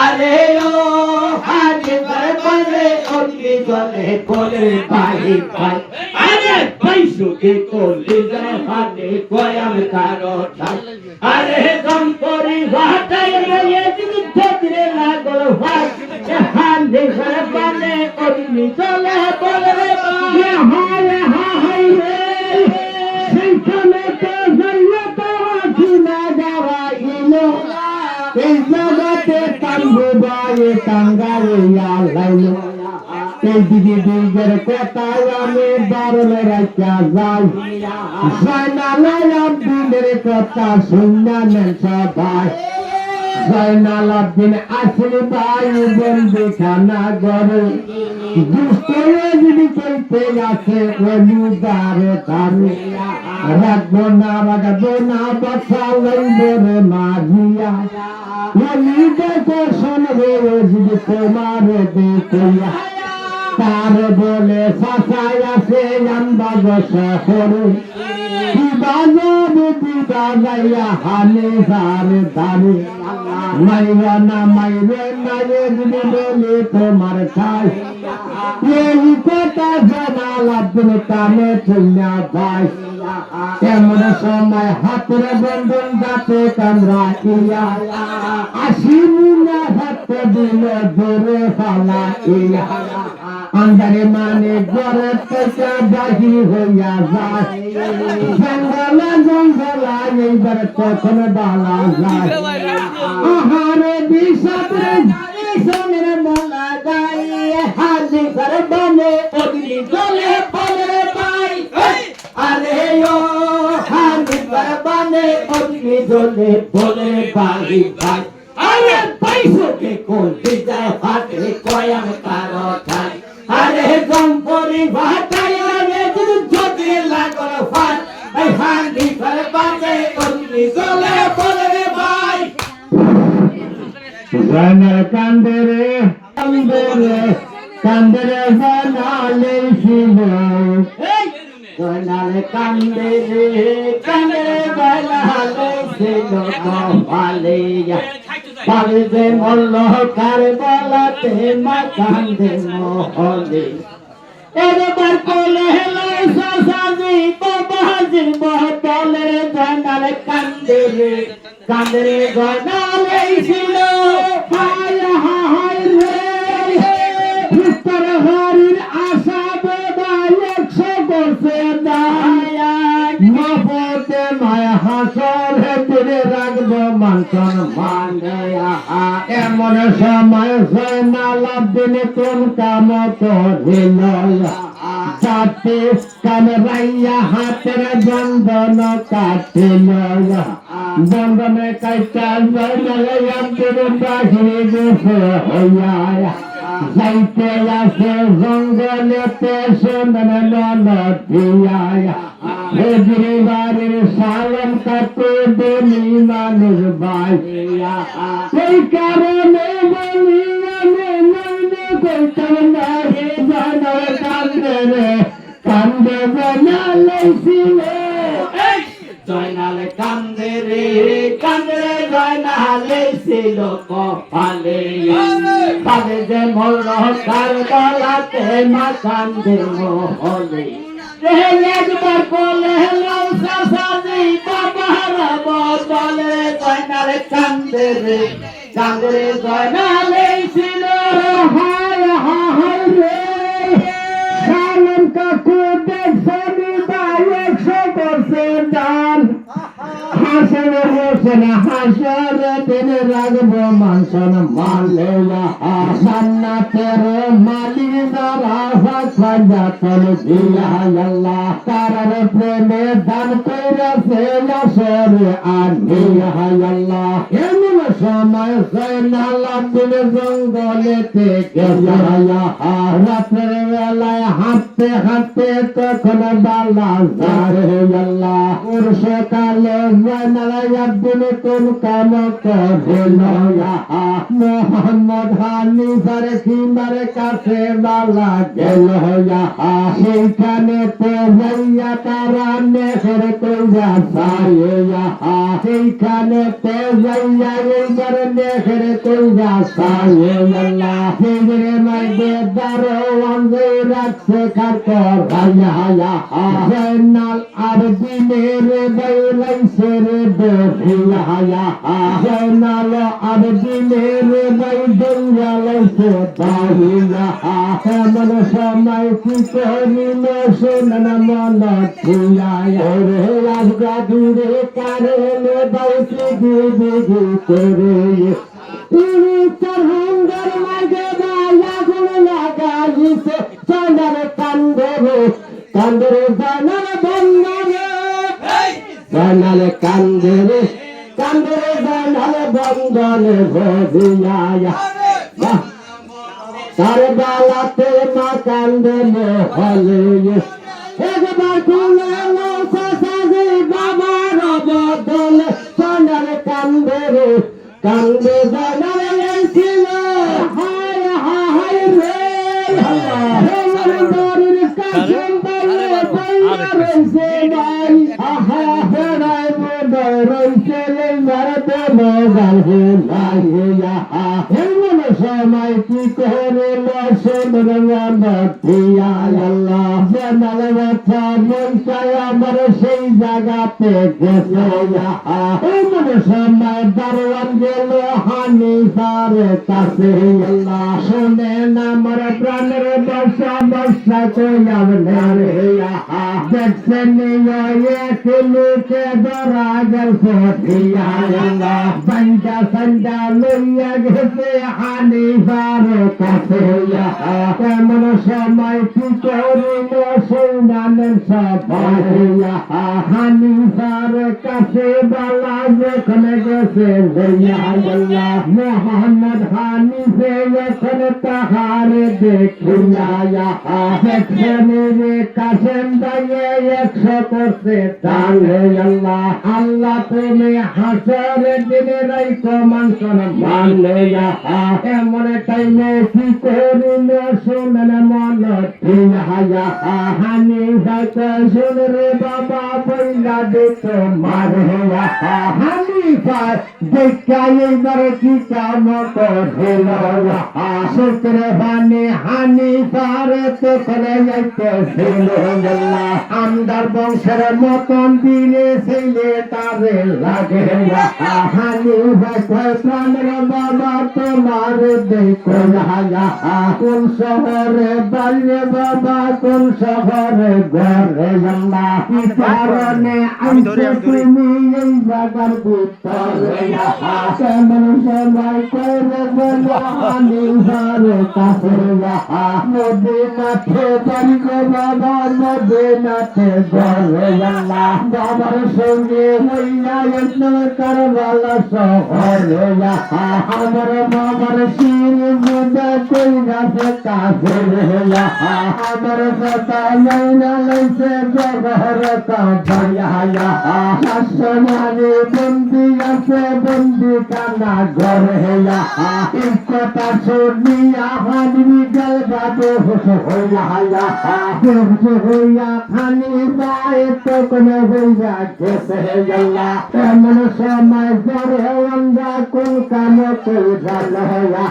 আরে ও হানি বলে অগ্নি জলে বলে ভাই ভাই আরে পাইছো কে করলি যায় হানি কয়াম কারও ঠাই। আরে দম করি ভাটাই রে দিন থেকে লাগল ভাই হানি বলে অগ্নি জলে বলে ভাই হায় হায় এই জগতে কান্দু বায়ে কাঙ্গারে লাইলো। এই দিদি দুইজের কথায় আমি বারলে রাখা দেখো শোনবে যদি তোমার দেখিয়া তার বলে সাসাই আছে আন্দাজ মাইরে যদি বলে তোমার কথা জানাল আব্দুল চুল্লা ভাই এমন সময় হাতের বন্ধন দাঁতে কামরা ইয়া আসি না হাতে দিল জোরে ফালা ইয়া আন্দারে মানে ঘরে থেকে বাহির হইয়া যায়। জঙ্গলা জঙ্গলা এইবার কখন বালা যায়। আহারে বিষাদে সোনের মলা গাই হাজি করে বনে অগ্নি জলে পাই আরে ও হাজি করে বনে অগ্নি জলে পলে পাই ভাই। আরে পাইছো কে যায় হাতে কয়াম কারও ঠাই। আরে গম্পরি ভাটাই আরে যদি যদি লাগল ফাট এই হান্ডি করে বাজে অগ্নি জলে পলে ভাই। জয়নাল কান্দে রে কান্দে রে কান্দে রে জয়নালে ছিল জয়নাল কান্দে রে কান্দে রে জয়নালে ছিল ভালে পালে যে মল্ল কার বলাতে মা কান্দে মহলে। এবার কোলে হেলো সাসাজি বাবাজির মহতলে জয়নাল কান্দে রে কান্দে রে জয়নাল এমন সময় জয়নাল দিনে কোন কাম করিল হাতের বন্ধন কাটিল বন্ধনে কাটা হইয়া। যাইতে আছে জঙ্গলেতে হেজরি বাড়ির সালন কাটে দেনি মানুষ বাইয়া এই কারণে বলি কান্দে কান্দে জানালে ছিল জয়নাল কান্দে রে কান্দে রে, জয়নালে ছিল কপালে। পালে যে মোর কার গলাতে মা কান্দে মোহলে একবার বলে সাসাজি বাবার জয়নাল কান্দে রে। কান্দে রে জয়নালে ছিল হায় হায় রে। কাকু ভাই একশো দান হাসন হাসর দিন রাখব মানসন মানলে জান্নাতের মালিক দ্বারা সাজা তল দিয়া আল্লাহ তারার প্রেমে দান কইরাছে আসরে আনিয়া আল্লাহ এমন সময় সৈনাল দিন জঙ্গলেতে গেছে রাত্রের বেলায় হাঁটতে হাঁটতে তখন বালা যায় আল্লাহ ওর সকালে দিন কোন কাম করিল মোহাম্মদ হানিফার খিমার কাছে বালা গেল সেইখানে তো যাইয়া তারা নেখের কইরা সাইয়া সেইখানে তো যাইয়া এইবার নেখের কইরা সাইয়া সেইরে মাইদে দারোয়ান যে রাখছে খাকর হায়া হায়া জয়নাল আর দিনের বাইলাইছে রে দোহিয়া হায়া জয়নাল আর দিনের বাই দঙ্গালাইছে দাহিয়া এমন সময় কি করিল শোনন মন থিয়া রে আজগা দূরে কারণে বাইছি দিদি করে তিনি তোর মাঝে বায়া গুণ লাগাইছে সোনার কান্দরে কান্দরে জানার বন্ধরে জানালে কান্দরে কান্দরে জানালে বন্ধনে ভোজিয়া তার বালাতে মা কান্দে হলে একবার কুলালো সাসাজি বাবার বদলে। সোনার কান্দরে কান্দে জানালে ছিল। হায় হায় রে। হে মরদারের কাছে বলে বলে রইছে ভাই আহা হেরাই মনে রইছে লে মারতে মজাল হে নাই হে আহা হে সময় কি করে লসন রঙান দিয়া আল্লাহ। আমার সেই জায়গাতে গেছে। মনে সময় দারোয়ান গেল হানি সারে কাছে। আল্লাহ শোনেন আমার প্রাণের বর্ষা বর্ষা কইলাম ধরা ফটিয়া আল্লাহ সঞ্জা সঞ্জা লইয়া গেছে হানি সারে কাছে। কেমন সময় কি সৌনানের সবাই আহা হানি সারে কাছে বালা যেখানে গেছে মোহাম্মদ হানিফে এখন তাহারে দেখিয়া দেখছেন রে কাছেন দাইয়ে একশো করছে তাহলে আল্লাহ আল্লাহ তুমি হাসর দিনে রাইকো মাংসন মানলে এমন টাইমে কি করিল শুনেন মন হায়া হানি হয়তো শুন রে বাবা বইলা দিত মারে হানি পায় দেখা এইবার কি কাম করিল শুক্র হানি হানি পারে তো করে যাইতে ছিল আমদার বংশের মতন দিলে ছেলে তারে লাগে। হানি ভাই প্রাণের বাবা তোমার দেখো কোন শহরে বাল্যে বাবা কোন শহরে ঘরে জানা কারণে আইছো তুমি এই বাগার বাড়ি গো বাবা নদী মাঠে বাবার সঙ্গে হইয়া কার বালা শহরে আমার বাবার শির মুদা আছে বন্দি কানা ঘরে এই কথা শুনিয়া হানি গেল বাবু হইয়া হইয়া খানি বায়ে তো কোনো হইয়া গেছে গেলা এমন সময় পরে আমরা কোন কাম কইরা হইয়া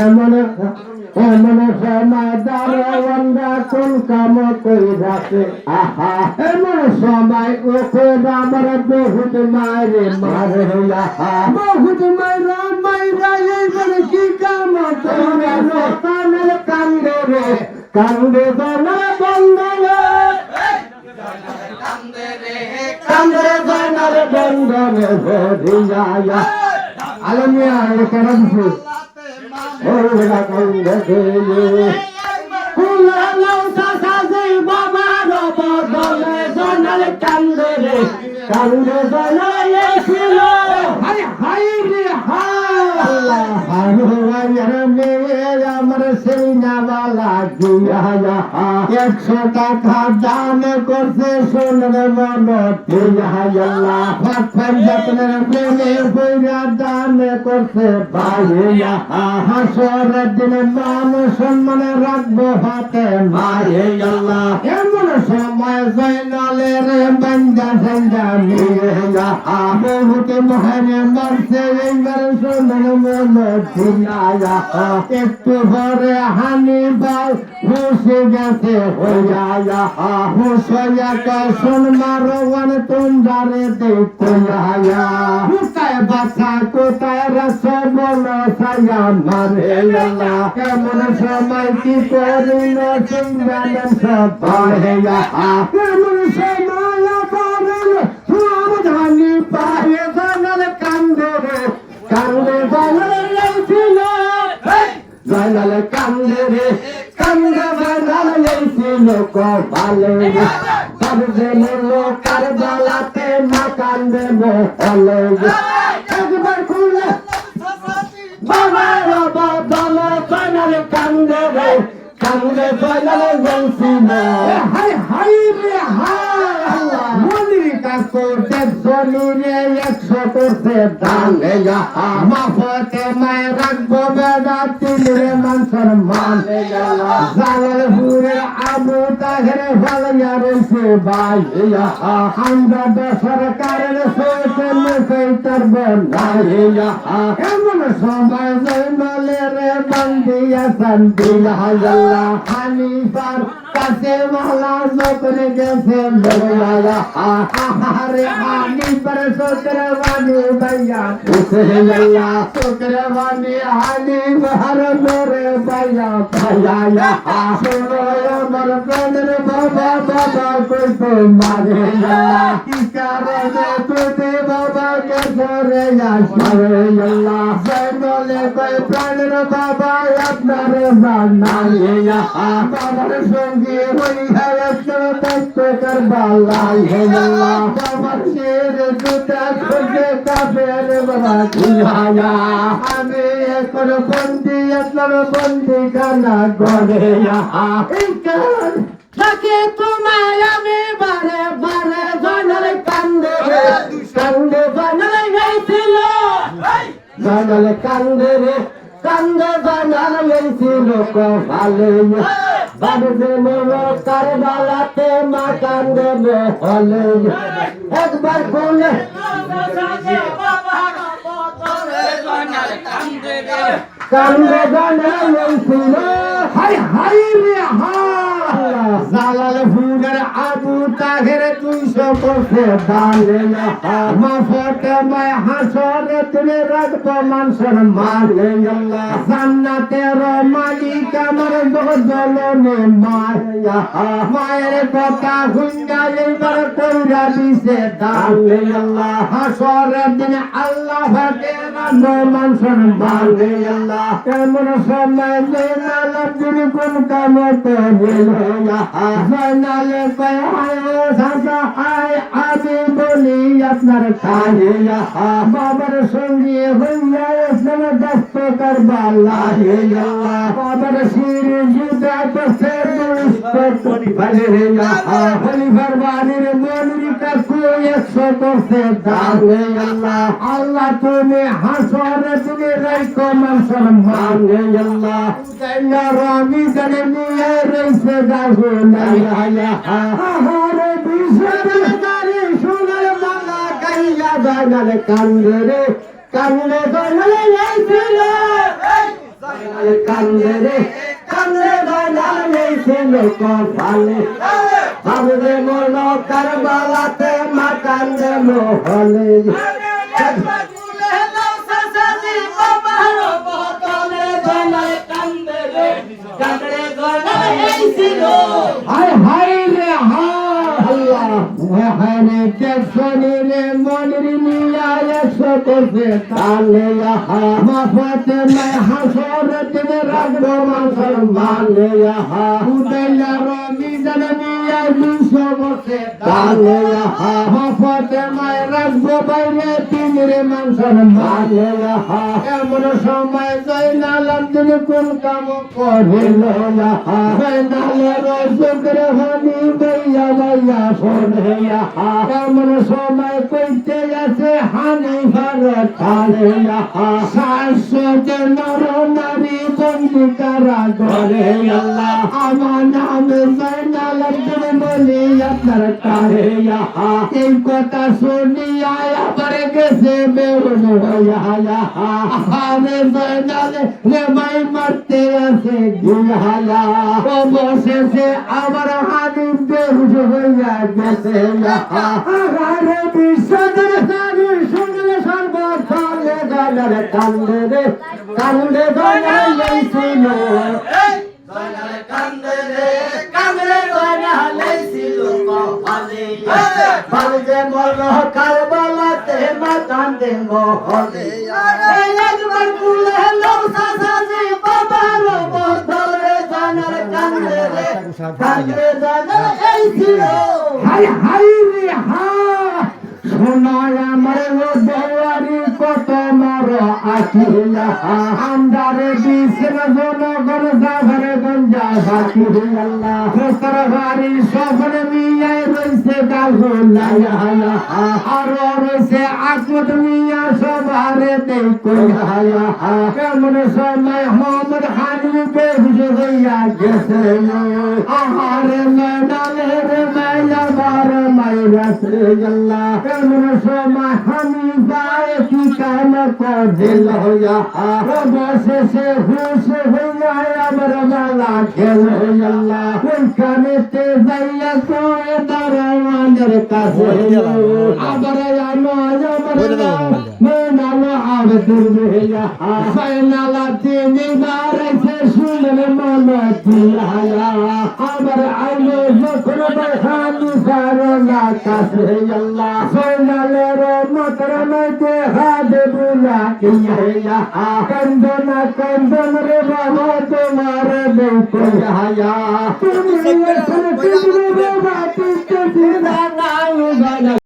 এমন এমন সময় দ্বারে আমরা কোন কাম কইরাছে আহা এমন সময় ওকে আমার বহুত মারে মারে আহা বহুত মাইরা মাইরা এইবার কি কাম তোরা রতানের কান্দে রে কান্দে দনা বন্দনা কান্দে দনার বন্দনে ভরিয়া আলমিয়া এখানে ওরা কান্দে গেলে দনার কান্দে কান্দে দনা হাই হাই রে হাই আল্লাহ মেয়ে আমার সিনাওয়ালা একশো টাকা দান করছে সোনার দান করছে হাসরের দিনে মান সম্মান রাখব হাতে একটু ঘরে হানি বাল হুসে গেছে হইয়া কোথায় বাসা কোথায় রস বল মারে কেমন সময় কি কেমন সময় তুম ধানি জানাল কান্দে রে। কান্দে জানাল ছিল জানাল কান্দে রে, কান্দে জানাল ছিল কপালে রে কান্দে মলো কারবালাতে না কান্দে মহলে রে একবার খুলে বাবা বাবা বাবা কান্দে রে, কান্দে জানাল ছিল হাই হাই রে হাই আল্লাহ। মন্দির কাজ করতে জমিনে একশো করতে দানে। মাফতে মায়ের রাখব বেড়া তিনরে মানুষের মানে জালাল হুরে আবু তাহের ভালিয়া রয়েছে ভাই। আমরা বেসরকারের সইতে মুখে তারব এমন সময় জৈমালের বান্দিয়া শান্তি হাজাল্লা হানিফার কাছে মালা নকরে গেছে বড়ালা আহারে হানিফার সতরে বানি ভাইয়া উঠে গেলা সতরে বানি হানিফার মেরে ভাইয়া ভাইয়া শোনো আমার প্রাণের বাবা বাবা কইতে মারে গেলা কি কারণে তুই বাবা কে ধরে আসবে গেলা জয়নলে কই প্রাণের বাবা আপনার বানাইয়া বাবার সঙ্গে হইয়া একটা তত্ত্ব করবালা গেলা বাবার শের দুটা খুঁজে কাফের বাবা খুঁজায়া আমি এখন বন্দি আপনার বন্দি খানা গড়ে তাকে তোমায় আমি বারে বারে জয়নাল কান্দে রে, কান্দে জয়নাল গাইছিল কপালে বাড়িতে মোর কারবালাতে মা কান্দে হলে একবার বলে, কান্দে জয়নাল গাইছিল হাই হাই রে হাই জালাল আবু তাহের দুইশো করছে দালে মাফতে মায় হাসরে তুলে রাখব মানুষের মানে জান্নাতের মালিক আমার জলনে মায়া মায়ের কথা হুঙ্গা এইবার কইরা দিছে দালে হাসরের দিনে আল্লাহ ভাগে রাখব মানুষের মানে কেমন সময় নেই মালার দিনে কোন কামতে জয়নালে কয় হায় ও সাজা হায় আমি বলি আপনার খানে বাবার সঙ্গে হইয়া দস্ত করবা লাগে বাবার শির জুদা বসে ভালে রে হলিফার বাড়ির মনির কাকু একশো করছে দানে আল্লাহ আল্লাহ তুমি হাসরে তুমি রাইকো মানুষের মানে আল্লাহ রামি জানে নিয়ে রইছে গাহু আহারে বিষের গাড়ি শুনে মালা কাইয়া জানালে কান্দে রে কান্দে জানালে যাইছিল কান্দে রে, কান্দে জানালে ছিল কপালে ভাবরে মন কারবালাতে মা কান্দে মোহলে। হায় হায় রে হায় আল্লাহ হায় রে দেখনি রে মনের নিয়া একশো বসে তালে আহা মাফতে নাই হাসর দিনে রাখব মাসর মানে আহা উদয়া রবি জনমিয়া দুশো বসে তালে আহা মাফতে নাই রাখব বাইরে তিনরে মাসর মানে আহা এমন সময় জয়নালাম তুমি কোন কাম করিল কইতে আছে হানি ভারত বন্দি কারা করে আল্লাহ আমার নাম জয়নালাম তুমি বলি আপনার কারে আহা এই কথা শুনিয়া আবার গেছে বেরোন হইয়া আরে জয়নালে রে মারতে আছে গুহায়া ও বসেছে হানি বেহুশ হইয়া গেছে আরে বিশ্বদের সারি শুনলে সর্বসালে গালার কান্দে। রে কান্দে গালাই ছিল বালজে মল কারবালাতে মাতান্দে মহলে। একবার কুলে লোক সাসাজি বাবার বদলে জানার কান্দে রে। কান্দে জানার এই ছিল। হাই হাই রে হা শোনায় আমার দেওয়ারি কত মর আখিলা আন্দারে বিশের জনগণ জাগরে গঞ্জা বাকি আল্লাহ। খোসর বাড়ি সফর মিয়া রইছে গালগোলায়া আর রইছে আকমত মিয়া সবারে দেখো কেমন সময় মোহাম্মদ হানি বেহুশ হইয়া গেছে আহারে মেডালে রে মাইয়া বার মাইরা সে আল্লাহ কেমন সময় হানি যায় কি কাম দিল হইয়া বসে সে হুশ হইয়া আমার মালা খেল আল্লাহ ওইখানে তে যাইয়া কয়ে দারোয়ানের কাছে আবার আমার আমার মেনালো আবেদুর হইয়া ফাইনালা তিনি বারাইছে শুনলে মন আবার আইলো সারনা কাছে আল্লাহ ফাইনালের মতর মধ্যে হাতে বুলা কিয়া কন্দনা কন্দন রে বাবা তোমার তুমি এখন তুমি